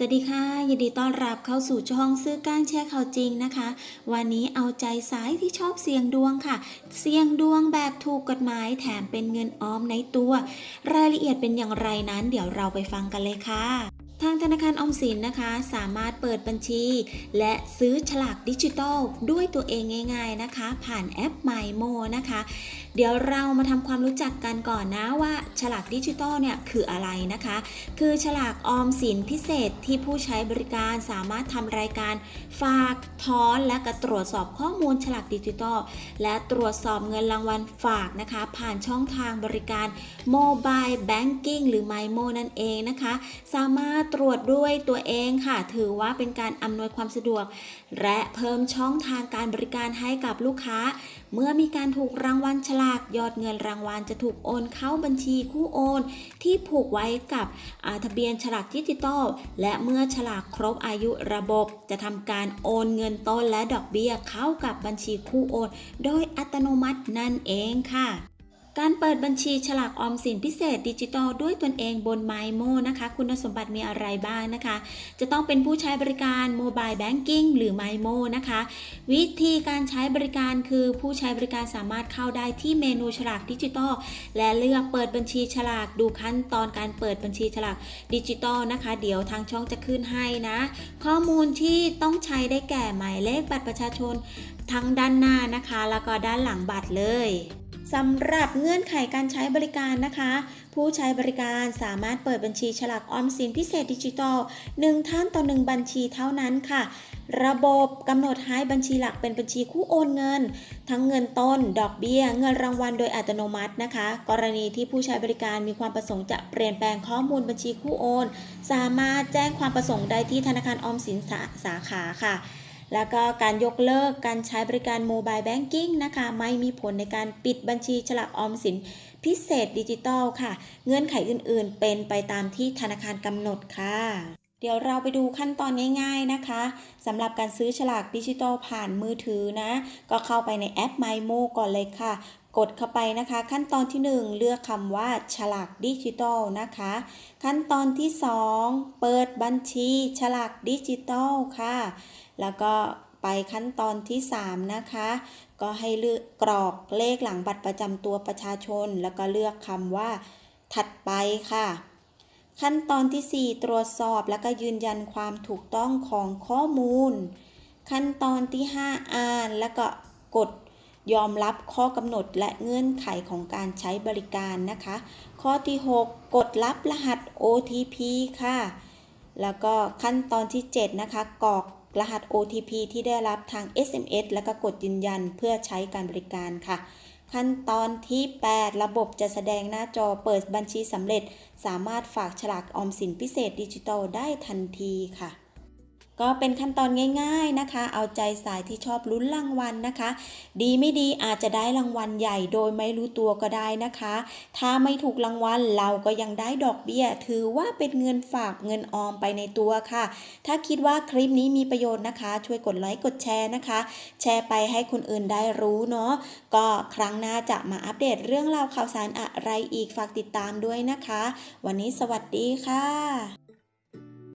สวัสดีค่ะ ยินดีต้อนรับเข้าสู่ช่องซื้อก้านแชร์ข่าวจริงนะคะ วันนี้เอาใจสายที่ชอบเสี่ยงดวงค่ะ เสี่ยงดวงแบบถูกกฎหมายแถมเป็นเงินออมในตัว รายละเอียดเป็นอย่างไรนั้น เดี๋ยวเราไปฟังกันเลยค่ะ ทางธนาคารออมสินนะคะสามารถเปิดบัญชี และซื้อฉลากดิจิทัลด้วยตัวเองง่ายๆนะคะ ผ่านแอป MyMo นะคะ เดี๋ยวเรามาทำความรู้จักกันก่อนนะว่าฉลากดิจิทัลเนี่ยคืออะไรนะคะ คือฉลากออมสินพิเศษที่ผู้ใช้บริการสามารถทำรายการฝากถอนและก็ตรวจสอบข้อมูลฉลากดิจิทัลและตรวจสอบเงินรางวัลฝากนะคะ ผ่านช่องทางบริการ Mobile Banking หรือ MyMo นั่นเองนะคะ สามารถตรวจด้วยตัวเองค่ะ ถือว่าเป็นการอำนวยความสะดวก และเพิ่มช่องทางการบริการให้กับลูกค้า เมื่อมีการถูกรางวัลฉลากยอดเงินรางวัลจะถูกโอนเข้าบัญชีคู่โอน ที่ผูกไว้กับทะเบียนฉลากดิจิตอลและเมื่อฉลากครบอายุระบบ จะทำการโอนเงินต้นและดอกเบี้ยเข้ากับบัญชีคู่โอน โดยอัตโนมัตินั่นเองค่ะ การเปิดบัญชีฉลากออมสินพิเศษดิจิตอลด้วยตนเองบน MyMo นะคะ คุณสมบัติมีอะไรบ้างนะคะ จะต้องเป็นผู้ใช้บริการ Mobile Banking หรือ MyMo นะคะ วิธีการใช้บริการคือผู้ใช้บริการสามารถเข้าได้ที่เมนูฉลากดิจิตอลและเลือกเปิดบัญชีฉลากดูขั้นตอนการเปิดบัญชีฉลากดิจิตอลนะคะ เดี๋ยวทางช่องจะขึ้นให้นะ ข้อมูลที่ต้องใช้ได้แก่หมายเลขบัตรประชาชนทั้งด้านหน้านะคะ แล้วก็ด้านหลังบัตรเลย สำหรับเงื่อนไขการใช้บริการนะคะ ผู้ใช้บริการสามารถเปิดบัญชีฉลากออมสินพิเศษดิจิทัล 1 ท่านต่อ 1 บัญชีเท่านั้นค่ะ ระบบกำหนดให้บัญชีหลักเป็นบัญชีคู่โอนเงิน ทั้งเงินต้น ดอกเบี้ย เงินรางวัลโดยอัตโนมัตินะคะ กรณีที่ผู้ใช้บริการมีความประสงค์จะเปลี่ยนแปลงข้อมูลบัญชีคู่โอน สามารถแจ้งความประสงค์ได้ที่ธนาคารออมสินสาสาขาค่ะ แล้วก็การยกเลิกการใช้บริการโมบายแบงกิ้งนะคะ ไม่มีผลในการปิดบัญชีฉลากออมสินพิเศษดิจิตอลค่ะ เงื่อนไขอื่นๆ เป็นไปตามที่ธนาคารกำหนดค่ะ เดี๋ยวเราไปดูขั้นตอนง่ายๆนะคะสำหรับการซื้อฉลากดิจิตอลผ่านมือถือนะ ก็เข้าไปในแอป MyMo ก่อนเลยค่ะ กดเข้าไปนะคะ ขั้นตอนที่ 1 เลือกคำว่าฉลากดิจิตอลนะคะ ขั้นตอนที่ 2 เปิดบัญชีฉลากดิจิตอลค่ะ แล้วก็ไปขั้นตอนที่ 3 นะคะ ก็ให้เลือกกรอกเลขหลังบัตรประจำตัวประชาชน แล้วก็เลือกคำว่า ถัดไปค่ะ ขั้นตอนที่ 4 ตรวจสอบแล้วก็ยืนยันความถูกต้องของข้อมูล ขั้นตอนที่ 5 อ่านแล้วก็กดยอมรับข้อกำหนดและเงื่อนไขของการใช้บริการนะคะ ข้อที่ 6 กดรับรหัส OTP ค่ะ แล้วก็ขั้นตอนที่ 7 นะคะกรอก รหัส OTP ที่ได้รับทาง SMS แล้วก็กดยืนยันเพื่อใช้การบริการค่ะ ขั้นตอนที่ 8 ระบบจะแสดงหน้าจอเปิดบัญชีสำเร็จ สามารถฝากฉลากออมสินพิเศษดิจิทัลได้ทันทีค่ะ ก็เป็นขั้นตอนง่าย ๆนะคะ เอาใจสายที่ชอบลุ้นรางวัลนะคะ ดีไม่ดีอาจจะได้รางวัลใหญ่โดยไม่รู้ตัวก็ได้นะคะ ถ้าไม่ถูกรางวัลเราก็ยังได้ดอกเบี้ย ถือว่าเป็นเงินฝากเงินออมไปในตัวค่ะ ถ้าคิดว่าคลิปนี้มีประโยชน์นะคะ ช่วยกดไลค์กดแชร์นะคะ แชร์ไปให้คนอื่นได้รู้เนาะก็ครั้งหน้าจะมาอัปเดตเรื่องราวข่าวสารอะไรอีกฝากติดตามด้วยนะคะ วันนี้สวัสดีค่ะ